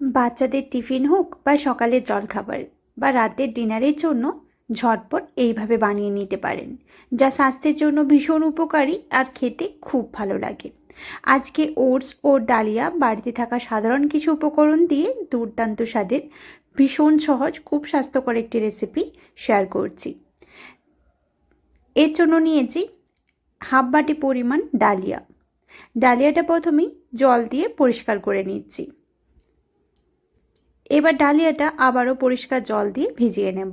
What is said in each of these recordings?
বাচ্চাদের টিফিন হোক বা সকালের জলখাবার বা রাতের ডিনারের জন্য ঝটপট এইভাবে বানিয়ে নিতে পারেন, যা স্বাস্থ্যের জন্য ভীষণ উপকারী আর খেতে খুব ভালো লাগে। আজকে ওটস ও ডালিয়া বাড়িতে থাকা সাধারণ কিছু উপকরণ দিয়ে দুর্দান্ত স্বাদের, ভীষণ সহজ, খুব স্বাস্থ্যকর একটি রেসিপি শেয়ার করছি। এর জন্য নিয়েছি হাফ বাটি পরিমাণ ডালিয়া। ডালিয়াটা প্রথমেই জল দিয়ে পরিষ্কার করে নিচ্ছি। এবার ডালিয়াটা আবারও পরিষ্কার জল দিয়ে ভিজিয়ে নেব।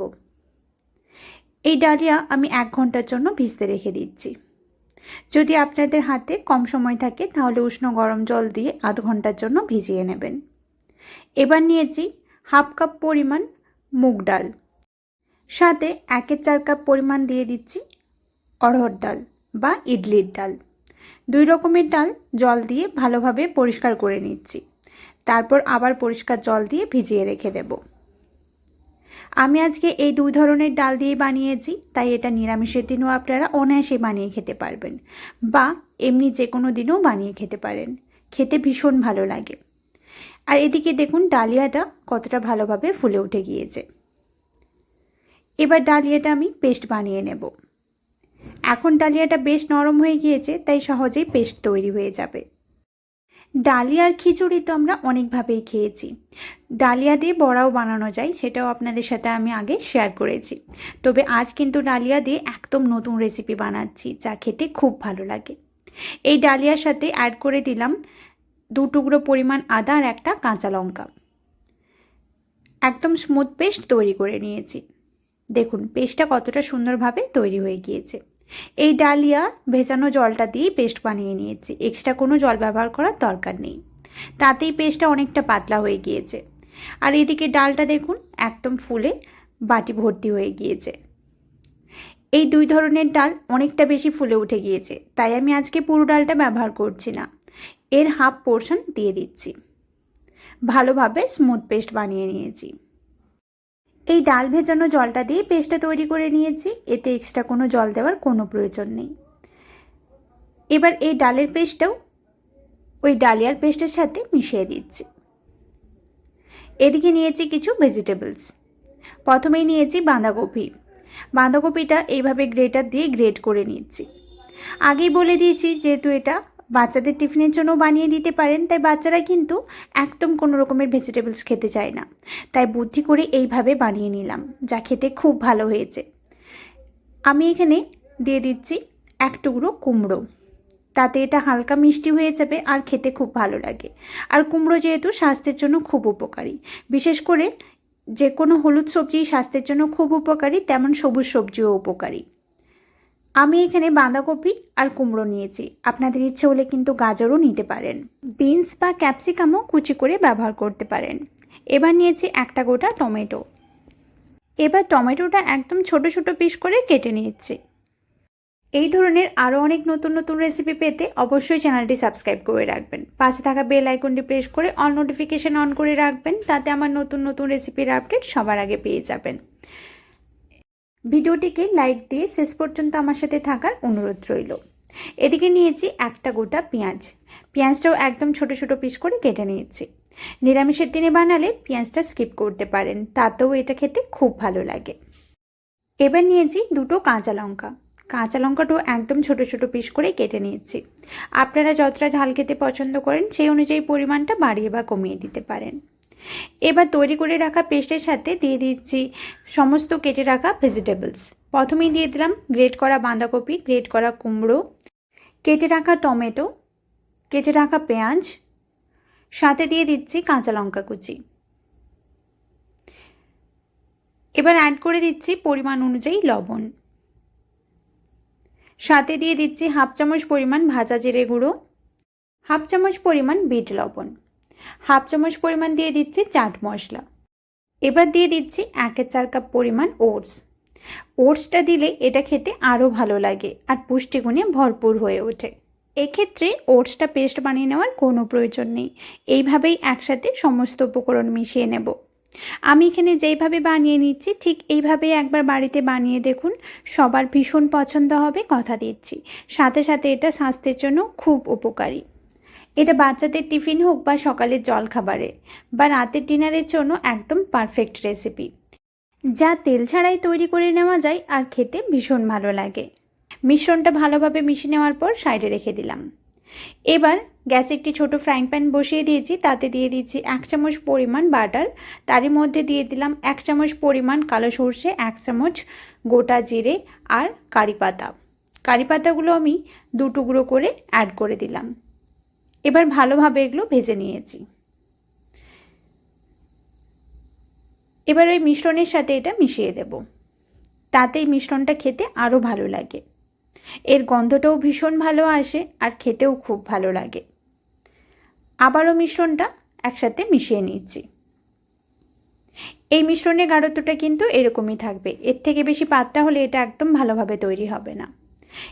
এই ডালিয়া আমি এক ঘণ্টার জন্য ভিজতে রেখে দিচ্ছি। যদি আপনাদের হাতে কম সময় থাকে, তাহলে উষ্ণ গরম জল দিয়ে আধ ঘণ্টার জন্য ভিজিয়ে নেবেন। এবার নিয়েছি হাফ কাপ পরিমাণ মুগ ডাল। সাথে একের চার কাপ পরিমাণ দিয়ে দিচ্ছি অড়হর ডাল বা ইডলির ডাল। দুই রকমের ডাল জল দিয়ে ভালোভাবে পরিষ্কার করে নিচ্ছি। তারপর আবার পরিষ্কার জল দিয়ে ভিজিয়ে রেখে দেব। আমি আজকে এই দুই ধরনের ডাল দিয়ে বানিয়েছি, তাই এটা নিরামিষের দিনও আপনারা অনায়াসে বানিয়ে খেতে পারবেন বা এমনি যে কোনো দিনও বানিয়ে খেতে পারেন। খেতে ভীষণ ভালো লাগে। আর এদিকে দেখুন ডালিয়াটা কতটা ভালোভাবে ফুলে উঠে গিয়েছে। এবার ডালিয়াটা আমি পেস্ট বানিয়ে নেব। এখন ডালিয়াটা বেশ নরম হয়ে গিয়েছে, তাই সহজেই পেস্ট তৈরি হয়ে যাবে। ডালিয়ার খিচুড়ি তো আমরা অনেকভাবেই খেয়েছি। ডালিয়া দিয়ে বড়াও বানানো যায়, সেটাও আপনাদের সাথে আমি আগে শেয়ার করেছি। তবে আজ কিন্তু ডালিয়া দিয়ে একদম নতুন রেসিপি বানাচ্ছি, যা খেতে খুব ভালো লাগে। এই ডালিয়ার সাথে অ্যাড করে দিলাম দু টুকরো পরিমাণ আদা আর একটা কাঁচা লঙ্কা। একদম স্মুথ পেস্ট তৈরি করে নিয়েছি। দেখুন পেস্টটা কতটা সুন্দরভাবে তৈরি হয়ে গিয়েছে। এই ডালিয়া ভেজানো জলটা দিয়েই পেস্ট বানিয়ে নিয়েছি। এক্সট্রা কোনো জল ব্যবহার করার দরকার নেই। তাতেই পেস্টটা অনেকটা পাতলা হয়ে গিয়েছে। আর এদিকে ডালটা দেখুন, একদম ফুলে বাটি ভর্তি হয়ে গিয়েছে। এই দুই ধরনের ডাল অনেকটা বেশি ফুলে উঠে গিয়েছে, তাই আমি আজকে পুরো ডালটা ব্যবহার করছি না। এর হাফ পোর্শন দিয়ে দিচ্ছি। ভালোভাবে স্মুথ পেস্ট বানিয়ে নিয়েছি। এই ডাল ভেজানো জলটা দিয়ে পেস্টটা তৈরি করে নিয়েছি। এতে এক্সট্রা কোনো জল দেওয়ার কোনো প্রয়োজন নেই। এবার এই ডালের পেস্টটাও ওই ডালিয়ার পেস্টের সাথে মিশিয়ে দিচ্ছি। এদিকে নিয়েছি কিছু ভেজিটেবলস প্রথমেই নিয়েছি বাঁধাকপি। বাঁধাকপিটা এইভাবে গ্রেটার দিয়ে গ্রেট করে নিচ্ছি। আগেই বলে দিয়েছি যেহেতু এটা বাচ্চাদের টিফিনের জন্য বানিয়ে দিতে পারেন, তাই বাচ্চারা কিন্তু একদম কোনো রকমের ভেজিটেবলস খেতে চায় না। তাই বুদ্ধি করে এইভাবে বানিয়ে নিলাম, যা খেতে খুব ভালো হয়েছে। আমি এখানে দিয়ে দিচ্ছি এক টুকরো কুমড়ো। তাতে এটা হালকা মিষ্টি হয়ে যাবে আর খেতে খুব ভালো লাগে। আর কুমড়ো যেহেতু স্বাস্থ্যের জন্য খুব উপকারী। বিশেষ করে যে কোনো হলুদ সবজি স্বাস্থ্যের জন্য খুব উপকারী, তেমন সবুজ সবজিও উপকারী। আমি এখানে বাঁধাকপি আর কুমড়ো নিয়েছি। আপনাদের ইচ্ছে হলে কিন্তু গাজরও নিতে পারেন। বিনস বা ক্যাপসিকামও কুচি করে ব্যবহার করতে পারেন। এবার নিয়েছি একটা গোটা টমেটো। এবার টমেটোটা একদম ছোট ছোট পিস করে কেটে নিয়েছি। এই ধরনের আরও অনেক নতুন নতুন রেসিপি পেতে অবশ্যই চ্যানেলটি সাবস্ক্রাইব করে রাখবেন। পাশে থাকা বেল আইকনটি প্রেস করে অল নোটিফিকেশান অন করে রাখবেন, তাতে আমার নতুন নতুন রেসিপির আপডেট সবার আগে পেয়ে যাবেন। ভিডিওটিকে লাইক দিয়ে শেষ পর্যন্ত আমার সাথে থাকার অনুরোধ রইল। এদিকে নিয়েছি একটা গোটা পেঁয়াজ। পেঁয়াজটাও একদম ছোট ছোট পিস করে কেটে নিয়েছি। নিরামিষের দিনে বানালে পেঁয়াজটা স্কিপ করতে পারেন, তাতেও এটা খেতে খুব ভালো লাগে। এবার নিয়েছি দুটো কাঁচা লঙ্কা। কাঁচা লঙ্কাটাও একদম ছোট ছোট পিস করে কেটে নিয়েছি। আপনারা যতটা ঝাল খেতে পছন্দ করেন, সেই অনুযায়ী পরিমাণটা বাড়িয়ে বা কমিয়ে দিতে পারেন। এবার তৈরি করে রাখা পেস্টের সাথে দিয়ে দিচ্ছি সমস্ত কেটে রাখা ভেজিটেবলস প্রথমেই দিয়ে দিলাম গ্রেট করা বাঁধাকপি গ্রেট করা কুমড়ো, কেটে রাখা টমেটো, কেটে রাখা পেঁয়াজ, সাথে দিয়ে দিচ্ছি কাঁচা লঙ্কা কুচি। এবার অ্যাড করে দিচ্ছি পরিমাণ অনুযায়ী লবণ। সাথে দিয়ে দিচ্ছি হাফ চামচ পরিমাণ ভাজা জিরে গুঁড়ো, হাফ চামচ পরিমাণ বিট লবণ। হাফ চামচ পরিমাণ দিয়ে দিচ্ছি চাট মশলা। এবার দিয়ে দিচ্ছি একের চার কাপ পরিমাণ ওটস। ওটসটা দিলে এটা খেতে আরও ভালো লাগে আর পুষ্টিগুণে ভরপুর হয়ে ওঠে। এক্ষেত্রে ওটসটা পেস্ট বানিয়ে নেওয়ার কোনো প্রয়োজন নেই। এইভাবেই একসাথে সমস্ত উপকরণ মিশিয়ে নেব। আমি এখানে যেইভাবে বানিয়ে নিচ্ছি, ঠিক এইভাবেই একবার বাড়িতে বানিয়ে দেখুন, সবার ভীষণ পছন্দ হবে, কথা দিচ্ছি। সাথে সাথে এটা স্বাস্থ্যের জন্য খুব উপকারী। এটা বাচ্চাদের টিফিন হোক বা সকালের জল খাবারে বা রাতের ডিনারের জন্য একদম পারফেক্ট রেসিপি। যা তেল ছাড়াই তৈরি করে নেওয়া যায় আর খেতে ভীষণ ভালো লাগে। মিশ্রণটা ভালোভাবে মিশিয়ে নেওয়ার পর সাইডে রেখে দিলাম। এবার গ্যাসে একটি ছোট ফ্রাইং প্যান বসিয়ে দিয়েছি, তাতে দিয়ে দিচ্ছি এক চামচ পরিমাণ বাটার। তারই মধ্যে দিয়ে দিলাম এক চামচ পরিমাণ কালো সর্ষে, এক চামচ গোটা জিরে আর কারি পাতা। কারি পাতাগুলো আমি দু টুকরো করে অ্যাড করে দিলাম। এবার ভালোভাবে এগুলো ভেজে নিয়েছি। এবার ওই মিশ্রণের সাথে এটা মিশিয়ে দেব। তাতে এই মিশ্রণটা খেতে আরও ভালো লাগে। এর গন্ধটাও ভীষণ ভালো আসে আর খেতেও খুব ভালো লাগে। আবারও মিশ্রণটা একসাথে মিশিয়ে নিচ্ছি। এই মিশ্রণের গাঢ়ত্বটা কিন্তু এরকমই থাকবে। এর থেকে বেশি পাতটা হলে এটা একদম ভালোভাবে তৈরি হবে না।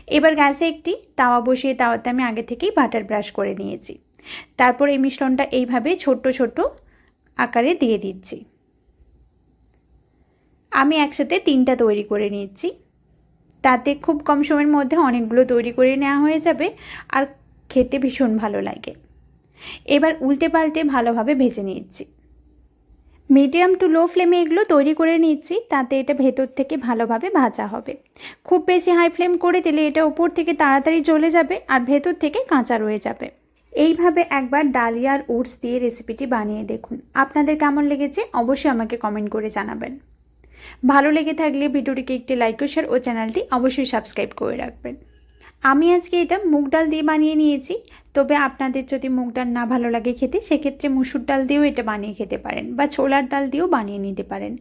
এবার গ্যাসে একটি তাওয়া বসিয়ে তাওয়াতে আমি আগে থেকেই বাটার ব্রাশ করে নিয়েছি। তারপর এই মিশ্রণটা এইভাবে ছোট্ট ছোট্ট আকারে দিয়ে দিচ্ছি। আমি একসাথে তিনটা তৈরি করে নিচ্ছি। তাতে খুব কম সময়ের মধ্যে অনেকগুলো তৈরি করে নেওয়া হয়ে যাবে আর খেতে ভীষণ ভালো লাগে। এবার উল্টে পাল্টে ভালোভাবে ভেজে নিচ্ছি। মিডিয়াম টু লো ফ্লেমে এগুলো তৈরি করে নিচ্ছি, তাতে এটা ভেতর থেকে ভালোভাবে ভাজা হবে। খুব বেশি হাই ফ্লেম করে দিলে এটা উপর থেকে তাড়াতাড়ি জ্বলে যাবে আর ভেতর থেকে কাঁচা রয়ে যাবে। এইভাবে একবার ডালিয়ার ওটস দিয়ে রেসিপিটি বানিয়ে দেখুন। আপনাদের কেমন লেগেছে অবশ্যই আমাকে কমেন্ট করে জানাবেন। ভালো লেগে থাকলে ভিডিওটিকে একটি লাইক ও শেয়ার ও চ্যানেলটি অবশ্যই সাবস্ক্রাইব করে রাখবেন। আমি আজকে এটা মুগ ডাল দিয়ে বানিয়ে নিয়েছি। তবে আপনাদের যদি মুগ ডাল না ভালো লাগে খেতে, সেক্ষেত্রে মুসুর ডাল দিয়েও এটা বানিয়ে খেতে পারেন বা ছোলার ডাল দিয়েও বানিয়ে নিতে পারেন।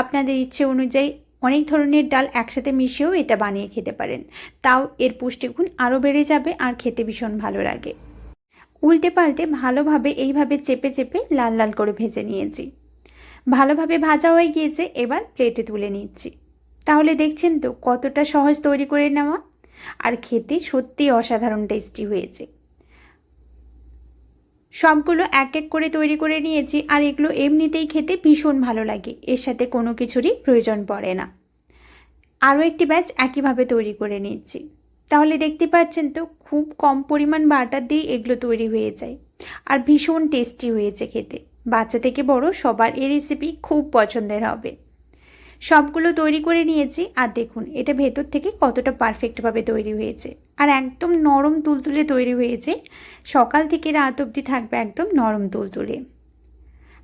আপনাদের ইচ্ছে অনুযায়ী অনেক ধরনের ডাল একসাথে মিশিয়েও এটা বানিয়ে খেতে পারেন। তাও এর পুষ্টিগুণ আরও বেড়ে যাবে আর খেতে ভীষণ ভালো লাগে। উল্টে পাল্টে ভালোভাবে এইভাবে চেপে চেপে লাল লাল করে ভেজে নিয়েছি। ভালোভাবে ভাজা হয়ে গিয়েছে, এবার প্লেটে তুলে নিচ্ছি। তাহলে দেখছেন তো কতটা সহজ তৈরি করে নেওয়া। আর খেতে সত্যি অসাধারণ টেস্টি হয়েছে। সবগুলো এক এক করে তৈরি করে নিয়েছি আর এগুলো এমনিতেই খেতে ভীষণ ভালো লাগে, এর সাথে কোনো কিছুরই প্রয়োজন পড়ে না। আরও একটি ব্যাচ একইভাবে তৈরি করে নিচ্ছি তাহলে দেখতে পাচ্ছেন তো, খুব কম পরিমাণ বাটার দিয়ে এগুলো তৈরি হয়ে যায় আর ভীষণ টেস্টি হয়েছে খেতে। বাচ্চা থেকে বড় সবার এই রেসিপি খুব পছন্দের হবে। সবগুলো তৈরি করে নিয়েছি, আর দেখুন, এটা ভেতর থেকে কতটা পারফেক্টভাবে তৈরি হয়েছে। আর একদম নরম তুলতুলে তৈরি হয়েছে। সকাল থেকে রাত অবধি থাকবে একদম নরম তুলতুলে।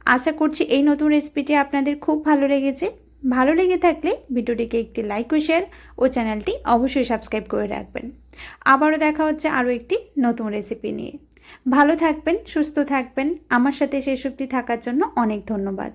আশা করছি এই নতুন রেসিপিটি আপনাদের খুব ভালো লেগেছে। ভালো লেগে থাকলে ভিডিওটিকে একটি লাইক ও শেয়ার ও চ্যানেলটি অবশ্যই সাবস্ক্রাইব করে রাখবেন। আবারও দেখা হচ্ছে আরও একটি নতুন রেসিপি নিয়ে। ভালো থাকবেন, সুস্থ থাকবেন। আমার সাথে শেষ অবধি থাকার জন্য অনেক ধন্যবাদ।